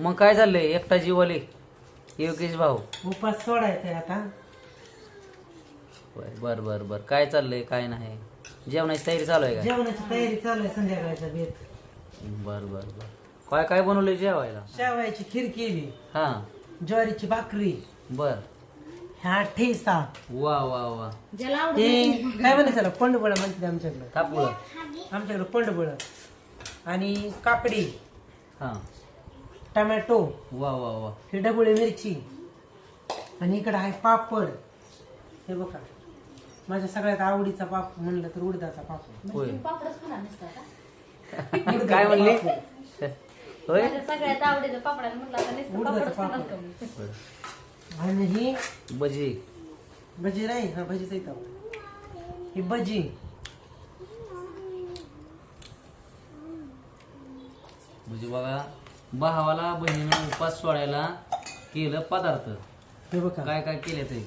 मग काय चाललंय एकटा जीवाले योगेश भाऊ. उपास सोडायचा आता. बर बर बर बर. काय चाललंय? काय नाही. जेवणाची तयारी चालू आहे का? जेवणाची तयारी चालू आहे संध्याकाळचा बेत. बर बर बर. काय काय बनवलंय जेवायला? शेवायची खीर केली. हा. ज्वारीची भाकरी. बर. ह्या ठेसा वा वा वा. ते काय म्हणायचं त्याला? पंडबळ म्हणते आमच्याकडं. तापलं आमच्याकडं पंडबळ आणि काकडी. हा. टमॅटो वा वा वा. ही डबुळी मिरची आणि इकडं आहे पापड. हे बघा माझ्या सगळ्यात आवडीचा पाप म्हणलं तर उडदाचा पापड. होय. पापडच खाणार नसतं का? काय म्हणली? होय. माझ्या सगळ्यात आवडीचं पापडाला म्हटलं आता नुसतं उडदाचं पापडच खाणार पापड. का मी? आणि ही भजी. भजी नाही हा भजीचा इथं ही भजी. म्हणजे बघा. भावाला बहिणीनं उपास सोडायला केलं पदार्थ. हे बघा. काय काय केले ते?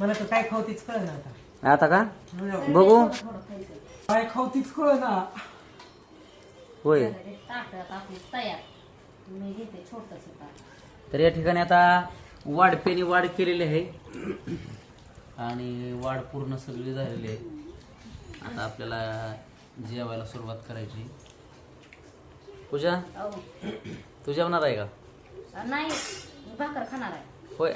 मला तर काय खाऊ तीच कळ ना आता. आता का? बघू. काय खाऊ तीच कळ ना होय. ताटात आपली तयार मी घेते छोटस ताट तर या ठिकाणी आता वाढपेने वाढ केलेली आहे. आणि वाढ पूर्ण सगळी झालेली आहे. आता आपल्याला जेवायला सुरुवात करायची. पूजा? तू जेवणार आहे का? नाही भाकर खाणार आहे. होय.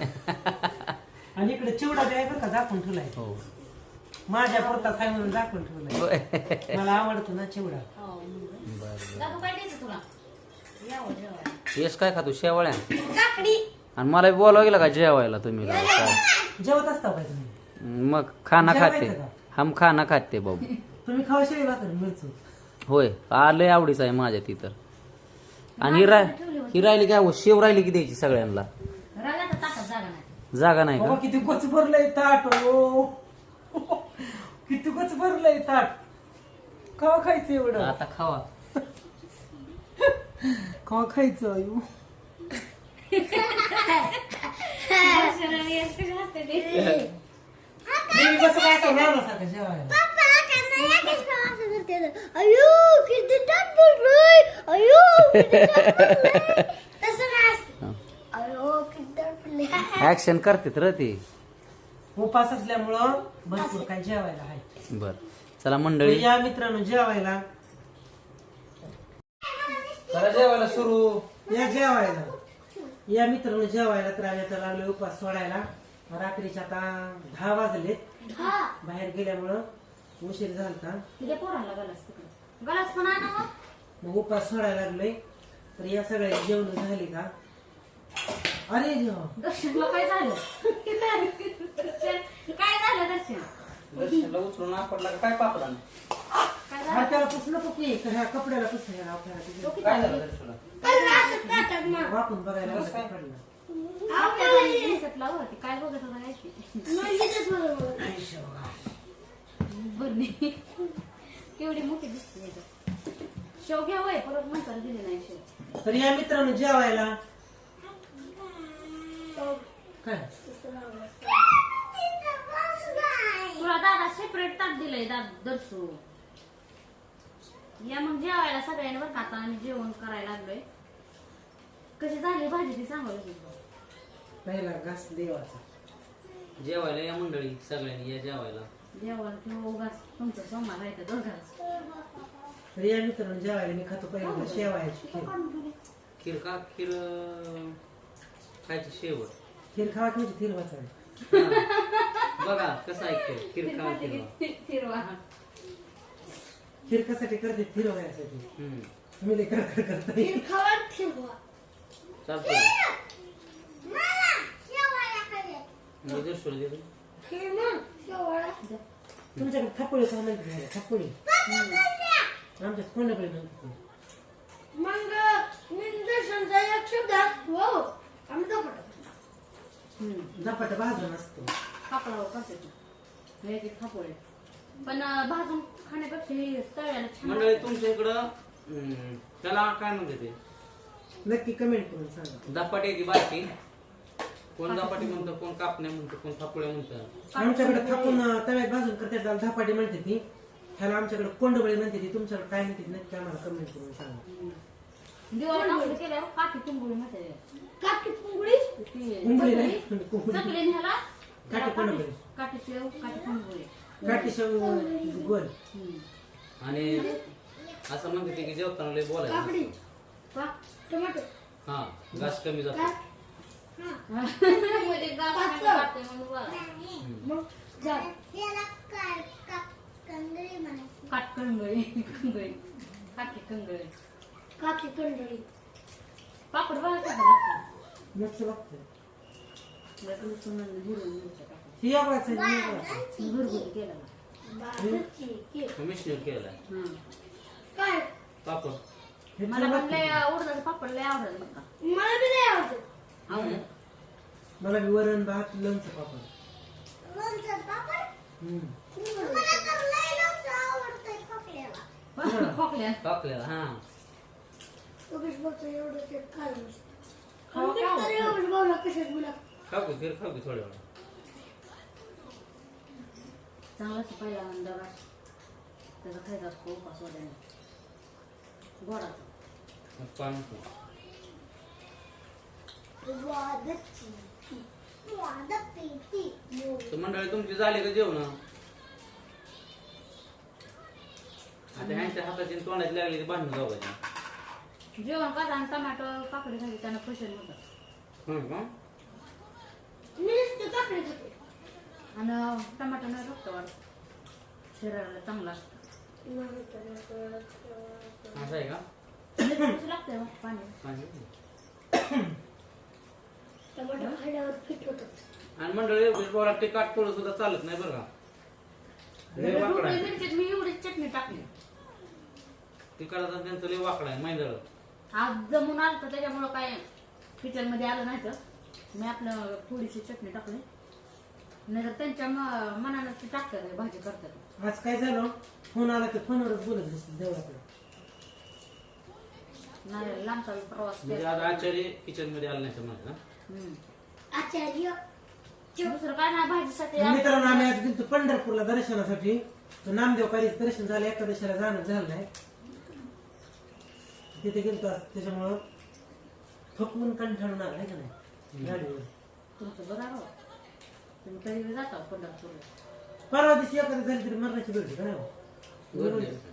आणि इकडे चिवडा आहे बरं का झाकून ठेवलाय. हो. माझ्या पुरता काय म्हणून झाकून ठेवलाय. होय. मला आवडतो ना चिवडा. हो, मग. बरं दादू काय द्यायचं तुला? यावं जेवायला येस काय खातो? शेवाळ्या. आणि मला बी बोलावं गेलं का जेवायला तुम्ही? राव, काय? जेवत असता काय तुम्ही? मग खाना खाते. जेवायचं? हम खाना खाते बाबू. तुम्ही खावा शेळी भाकर मिरचू. होय आलंय आवडीचं आहे माझ्या ती तर. आणि ही ही राहिली काय हो, शेव राहिली की द्यायची सगळ्यांना? राहिला तर ताटात जागा नाही. जागा नाही बाबा का किती गच भरलंय ताट ओ. किती गच भरलंय ताट. कवा खायचं एवढं. आता खावा. कवा खायचं आयु. कशी ते. देवी कसं काय असं राहण्यासारखं जेवायला? अयो किती बोललोय अयो ऍक्शन करते र ती. उपास असल्यामुळं भरपूर काय जेवायला आहे. बर. चला तर मंडळी. या मित्रांनो जेवायला. करा जेवायला सुरू. या जेवायला. या मित्रांनो जेवायला तर आम्ही आता लागलो उपास सोडायला. रात्रीचे आता दहा वाजलेत. बाहेर गेल्यामुळं उशीर झालता तिथे पोरांना गलास तिकडे. गलास पण आणा मग. मग उपास सोडायला लागलोय. तर या सगळ्या जेवण झाली का? अरे देवा. दर्शनला काय झालं? काय झालं दर्शन? उचलून आपडला काय पापडा काय झालं? हा त्याला पुसलं नको की. ह्या कपड्याला पुसलं आपल्याला? वाकून बघायला काय? पडलं हो, ती काय बघत होता काय ते. बरणी. केवढी मोठी दिसते याच्यात. शेव घ्या वय परत म्हणताना दिली नाही शेव. तर या मित्रांनो जेवायला. काय? तुला दादा सेपरेट ताट दिलंय दादा दर्शू. या मग जेवायला सगळ्यांनी बरं का आता आम्ही जेवण करायला लागलोय. कशी झाली भाजी ती सांगावं लागेल पहिला घास देवाचा. जेवायला या मंडळी सगळ्यांनी या जेवायला. जेवण किंवा उगाच तुमचं सोमवार आहे तर दोघांच या मित्रांनो जेवायला मी खातो पहिल्यांदा शेवायची खीर. खीर का खीर अं, खायची शेवट. खीर खावा की म्हणजे खीर वाचावी? बघा कसं आहे खीर खीर खावा खीर वा. फिरवा खीर कशासाठी करते? फिरवण्यासाठी हम्म. मी लई कर करते चालतंय. तुमच्याकडे थापोळी का म्हणते थापोळी आमच्या कोणाकडे म्हणते मग निंदर्शनचा एक शब्द आम्ही झपाटा भाजून असतो खापळावर कसं खापोळे पण भाजून खाण्यापेक्षा हे तळ्याला छान मंडळी तुमच्या इकडं त्याला काय म्हणते ते नक्की कमेंट करून सांगा ती बारकी कोण धपाटी म्हणतं कोण कापण्या म्हणतं कोण थापुळ्या म्हणतं? आमच्याकडे थापून अं, तव्यात भाजून करते त्याला धपाटी म्हणते ती. ह्याला आमच्याकडे कोंडबळी म्हणते ती. तुमच्याकडे काय म्हणते ती नक्की आम्हाला कमेंट करून सांगा. दिवाळी केल्यावर म्हणते. नाही. कुंबळी चकली न्याला काठी कुंबळी. काठी शेव काठी कुंबळी काठी शेव गोल. हम्म. आणि असं म्हणते ते की जेवताना लय बोलायचं. काकडी. का? टोमॅटो. हा घास कमी जातो. मग जा काट कंगळी कंगळी काकी कंडळी पापड बघा कसं लागतं लग्न मिरच्या टाकून. ही ही केलं ना. बाजूची केक. हं. काय पापड हे मला पण लय पापड लय आवडत बघा मला बी नाही आवडत आवडत मला बी वरण भात लोणचं पापड. हम्म. खोकल्या? टाकलेला हा. उगीच बोलतो एवढं ते खाल्लं नसतं. खाऊ आणि खाऊ. तर एवढं बोला कशात बोला. खाऊ की फिर खाऊ की थोड्या वेळा चांगलाच पहिला डबा त्याचा खायचा असतो उपास वगैरे गोडाचा मग पाणी पिऊ. वादची वादपेटी तर मंडळी तुमची झाली का जेवण? आता ह्यांच्या हाताची आणि तोंडाची लागली की भांडण जाऊ पाहिजे जेवण करा आणि टमाटो काकडी खाली त्यांना पोषण होतं हं का? आणि टमाटो नाही रक्त वाढ शरीराला चांगला असतं. असं आहे का? मिरची लागते हो, पाणी. पाणी. टमाटर खाल्ल्यावर फिट होतं आणि मंडळी बोला ते काट थोडं सुद्धा चालत नाही बरं का. लय वाकडा ढोबळी आहे. मिरचीत मी एवढीच चटणी टाकली. तिकडचा त्यांचं लय वाकडा आहे मैंदळ. आज जमून आलं तर त्याच्यामुळं काय किचनमध्ये आलं नाही तर. मी आपलं थोडीशी चटणी टाकली. नाही तर त्यांच्या म- मनानं ते टाकतात भाजी करतात. आज काय झालं? फोन आला तर फोनवरच बोलत बसली देवळाकडे. नाही लांबचा प्रवास म्हणजे केला. आज आचार्य किचनमध्ये आलं नाही तर माझं. ना हम्म. आचार्य. दुसरं काय नाही भाजीसाठी मित्रांनो आम्ही आज गेलो पंढरपूरला दर्शनासाठी. तर नामदेव कार्याचं दर्शन झालं एकादशीला जाणं झालं नाही. तिथे गेलो त्याच्यामुळं थकून कंठाळून आला आहे का नाही? गाडीवर. तुमचं बरं आहे हो. तुम्ही कधी बी जाता पंढरपूरला. परवा दिवशी एखादी झाली तरी मरणाची गर्दी का नाही हो? गरजेचं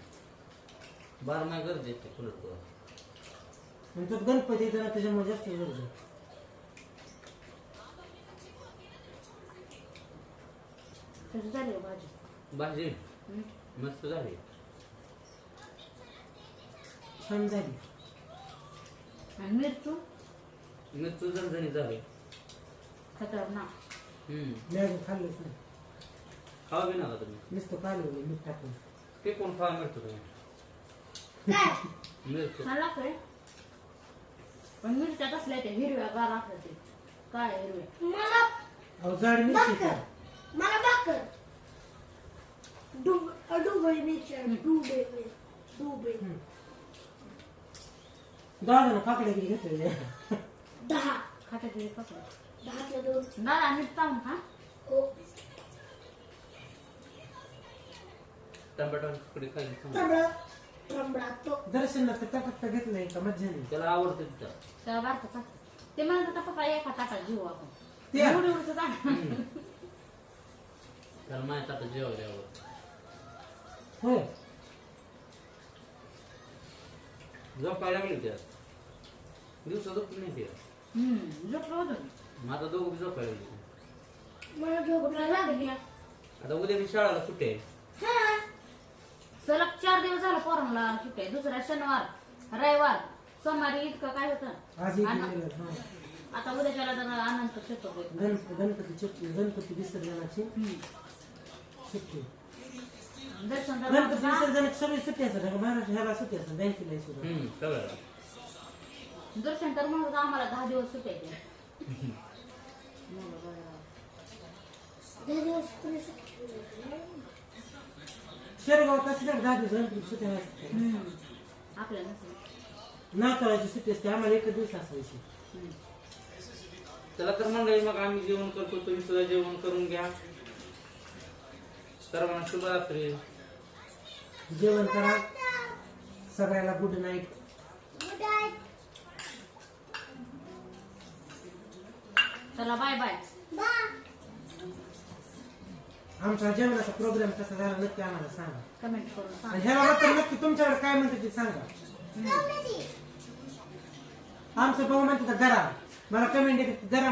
बार नाही गरजेचं आहे उलट करून. आणि त्यात गणपती येतो ना त्याच्यामुळे जास्त गर्दी कशी झाली हो भाजी. मस्त झाली छान झाली आणि मिरचू मिरची झणझणी झाली खतरनाक हम्म मी अजून खाल्लंच नाही खावा बी नका तुम्ही नुसतं कालवलं मीठ टाकून ते कोण खावा मिळतो तुम्ही काय लागतंय पण मिरच्या कसल्या ते हिरव्या गार असल्या ते काय हिरव्या मला अहो जाड मिरची का मला भाकर डुबे दादा काकडे किती घेतले दहा. खात्यात पकडा दहातल्या दोन. दादा मीठ चावून खा हो. टमाटर कडी खाली खाऊ. तांबडा तांबडा तो. घेतलंय का त्याला आवडते तिथं. त्याला बारकं ते म्हणत होता पप्पा एका ताटात जीव आपण. ते एवढं एवढं ताट त्याला माहीत आता जेवायला आवडत होय. झोपायला लागली त्यात दिवसा झोपली नाही त्या हम्म झोपलं होतं. मग आता दोघं बी झोपायला लागली मला झोप नाही लागली. आता उद्या मी शाळेला सुट्टी आहे. हा. सलग चार दिवस झालं पोरांना सुट्टी आहे. दुसरा शनिवार रविवार सोमवारी इतकं काय होतं? आज एक आणि गेलेलं, हा. आता उद्याच्याला जरा आनंद चतुर्थी गण गणपती चुट्टी गणपती विसर्जनाची. सुट्टी विसर्जनाची सगळी सुट्टी असतात महाराष्ट्र ह्याला सुट्टी असतात बँकेला सुद्धा हम्म सगळ्याला दर्शन तर म्हणून आम्हाला दहा दिवस सुट्टी शेरगाव तसं दहा दिवस गणपती हम्म. आपल्या नसेल नाताळाची सुट्टी असते आम्हाला एक दिवस असायची हम्म. चला तर मंडळी मग आम्ही जेवण करतो तुम्ही सुद्धा जेवण करून घ्या सर्वांना शुभरात्री जेवण करा. सगळ्याला गुड नाईट चला बाय बाय आमचा जेवणाचा प्रोग्राम कसा झाला नक्की आम्हाला सांगा. कमेंट करून सांग. नक्की तुमच्याकडे काय म्हणते ते सांगा. आमचं भाऊ म्हणते घरा मला कमेंट येते घरा